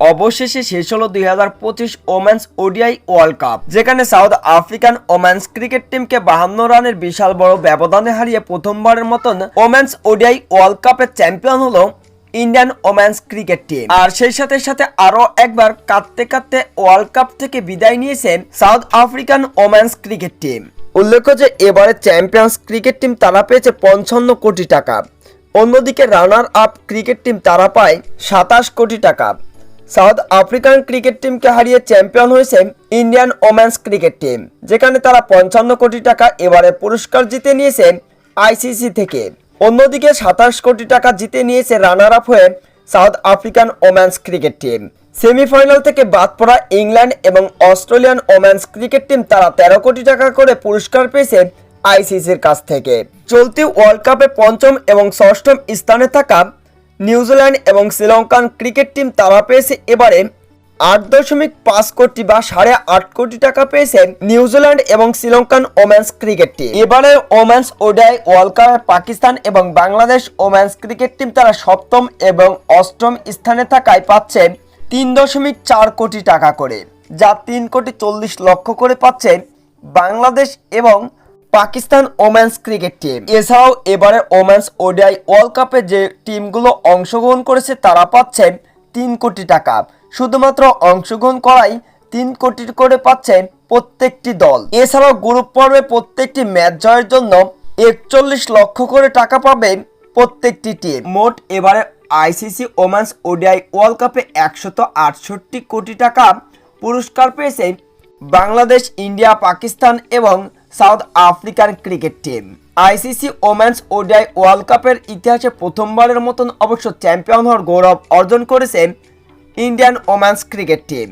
অবশেষে শেষ হলো দুই হাজার পঁচিশ ওমেন্স ওডিআই ওয়ার্ল্ড কাপ, যেখানে সাউথ আফ্রিকান ওমেন্স ক্রিকেট টিমকে বাহান্ন রানের বিশাল বড় ব্যবধানে হারিয়ে প্রথমবারের মতন ওমেন্স ওডিআই ওয়ার্ল্ড কাপের চ্যাম্পিয়ন হলো ইন্ডিয়ান ওমেন্স ক্রিকেট টিম। আর সেই সাথে সাথে আরও একবার কাঁদতে কাঁদতে ওয়ার্ল্ড কাপ থেকে বিদায় নিয়েছে South African women's cricket team. উল্লেখ্য যে এবারে চ্যাম্পিয়ন্স ক্রিকেট টিম তারা পেয়েছে পঞ্চান্ন কোটি টাকা, অন্যদিকে রানার আপ ক্রিকেট টিম তারা পায় সাতাশ কোটি টাকা। সাউথ আফ্রিকান ক্রিকেট টিমকে হারিয়ে চ্যাম্পিয়ন হয়েছে ইন্ডিয়ান ওমেন্স ক্রিকেট টিম, যেখানে তারা পঞ্চান্ন কোটি টাকা এবারে পুরস্কার জিতে নিয়েছে আইসিসি থেকে। অন্যদিকে সাতাশ কোটি টাকা জিতে নিয়েছে রানার আপ হয়ে South African women's cricket team. Semifinal থেকে বাদ পড়া ইংল্যান্ড এবং অস্ট্রেলিয়ান ওমেন্স ক্রিকেট টিম তারা তেরো কোটি টাকা করে পুরস্কার পেয়েছে আইসিসির কাছ থেকে। চলতি ওয়ার্ল্ড কাপে পঞ্চম এবং ষষ্ঠম স্থানে থাকা নিউজিল্যান্ড এবং শ্রীলঙ্কান ক্রিকেট টিম তারা পেয়েছে। এবারে আট দশমিক পাঁচ কোটি বা সাড়ে আট কোটি টাকা পেয়েছে নিউজিল্যান্ড এবং শ্রীলঙ্কান ওমেন্স ক্রিকেট টিম। এবারে ওমেন্স ওডাই ওয়ার্ল্ড কাপে, পাকিস্তান এবং বাংলাদেশ ওমেন্স ক্রিকেট টিম তারা সপ্তম এবং অষ্টম স্থানে থাকায় পাচ্ছে তিন দশমিক চার কোটি টাকা করে, যা তিন কোটি চল্লিশ লক্ষ করে পাচ্ছে বাংলাদেশ এবং পাকিস্তান ওমেন্স ক্রিকেট টিম। এছাড়াও এবারে ওমেন্স ওডিআই ওয়ার্ল্ড কাপে যে টিমগুলো অংশগ্রহণ করেছে, তারা পাচ্ছেন তিন কোটি টাকা। শুধুমাত্র অংশগ্রহণ করাই তিন কোটি করে পাচ্ছেন প্রত্যেকটি দল। এছাড়াও গ্রুপ পর্বে প্রত্যেকটি ম্যাচ জয়ের জন্য একচল্লিশ লক্ষ করে টাকা পাবে প্রত্যেকটি টিম। মোট এবারে আইসিসি ওমেন্স ওডিআই ওয়ার্ল্ড কাপে একশত আটষট্টি কোটি টাকা পুরস্কার পেয়েছে বাংলাদেশ, ইন্ডিয়া, পাকিস্তান এবং South African cricket team. ICC women's ODI world কাপের ইতিহাসে প্রথমবারের মতন অবশ্য চ্যাম্পিয়ন হওয়ার গৌরব অর্জন করেছে ইন্ডিয়ান ওমেন্স ক্রিকেট টিম।